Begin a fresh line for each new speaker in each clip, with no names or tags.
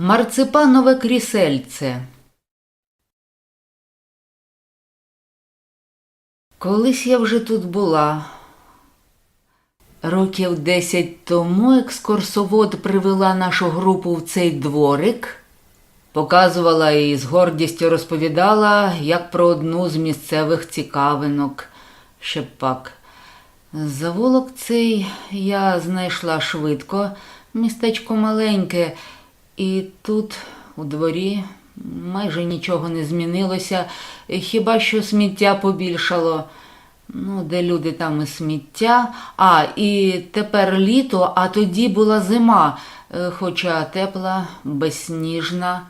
Марципанове крісельце. Колись я вже тут була. Років десять тому екскурсовод привела нашу групу в цей дворик, показувала і з гордістю розповідала, як про одну з місцевих цікавинок. Ще б пак. Заволок цей я знайшла швидко, містечко маленьке, і тут, у дворі, майже нічого не змінилося, хіба що сміття побільшало. Ну, де люди, там і сміття. А, і тепер літо, а тоді була зима, е, хоча тепла, безсніжна.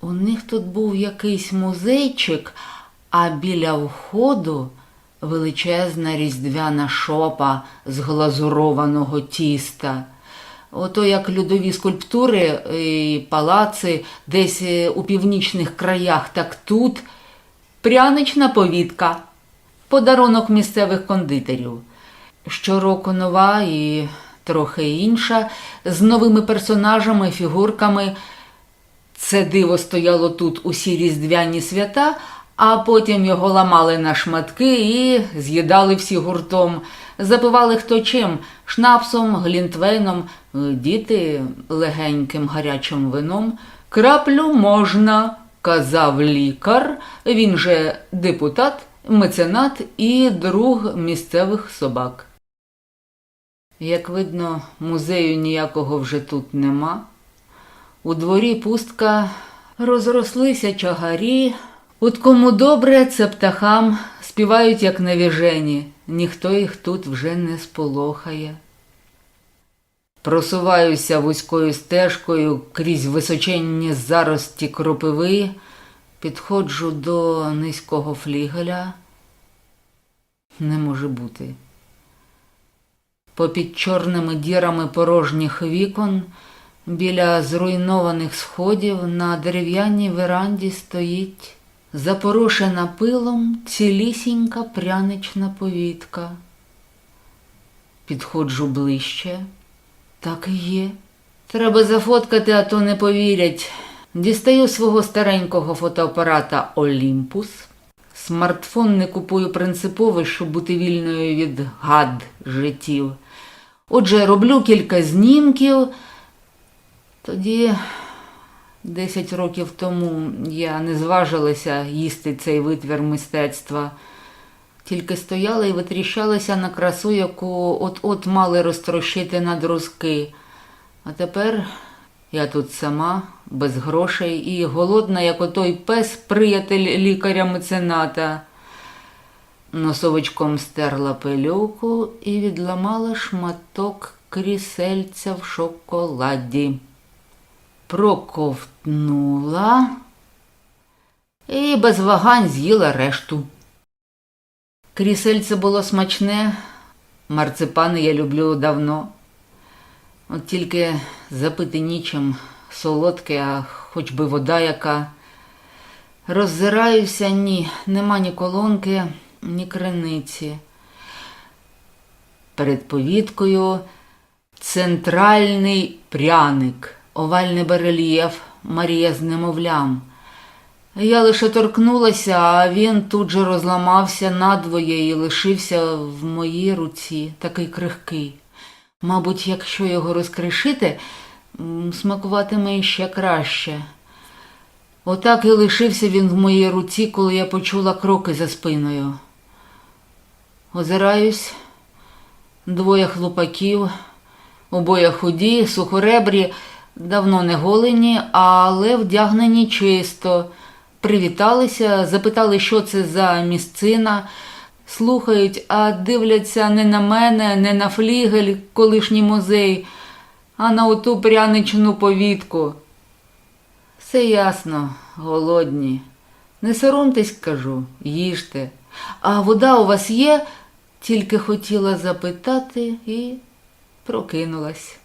У них тут був якийсь музейчик, а біля входу величезна різдвяна шопа з глазурованого тіста. Ото як льодові скульптури і палаци десь е, у північних краях, так тут прянична повітка, подарунок місцевих кондитерів. Щороку нова і трохи інша, з новими персонажами, фігурками. Це диво стояло тут усі різдвяні свята, а потім його ламали на шматки і з'їдали всі гуртом. Запивали хто чим шнапсом, глінтвейном, діти легеньким гарячим вином. Краплю можна, казав лікар, він же депутат, меценат і друг місцевих собак. Як видно, музею ніякого вже тут нема. У дворі пустка розрослися чагарі. От кому добре, це птахам співають, як навіжені, ніхто їх тут вже не сполохає. Просуваюся вузькою стежкою крізь височенні зарості кропиви, підходжу до низького флігеля. Не може бути. Попід чорними дірами порожніх вікон біля зруйнованих сходів на дерев'яній веранді стоїть запорошена пилом цілісінька прянична повітка. Підходжу ближче. Так і є. Треба зафоткати, а то не повірять. Дістаю свого старенького фотоапарата Олімпус. Смартфон не купую принципово, щоб бути вільною від гад життів. Отже, роблю кілька знімків. Тоді, 10 років тому, я не зважилася їсти цей витвір мистецтва. Тільки стояла і витріщалася на красу, яку от-от мали розтрощити на друзки. А тепер я тут сама, без грошей і голодна, як отой пес, приятель лікаря-мецената. Носовичком стерла пилюку і відламала шматок крісельця в шоколаді. Проковтнула і без вагань з'їла решту. Крісельце було смачне, марципани я люблю давно. От тільки запити нічим солодке, а хоч би вода яка. Роззираюся, ні, нема ні колонки, ні криниці. Перед повіткою центральний пряник, овальний барельєф Марія з немовлям. Я лише торкнулася, а він тут же розламався надвоє і лишився в моїй руці, такий крихкий. Мабуть, якщо його розкришити, смакуватиме ще краще. Отак і лишився він в моїй руці, коли я почула кроки за спиною. Озираюсь, двоє хлопаків, обоє худі, сухоребрі, давно не голені, але вдягнені чисто. Привіталися, запитали, що це за місцина. Слухають, а дивляться не на мене, не на флігель, колишній музей, а на оту пряничну повітку. Все ясно, голодні. Не соромтесь, кажу, їжте. А вода у вас є? Тільки хотіла запитати і прокинулась.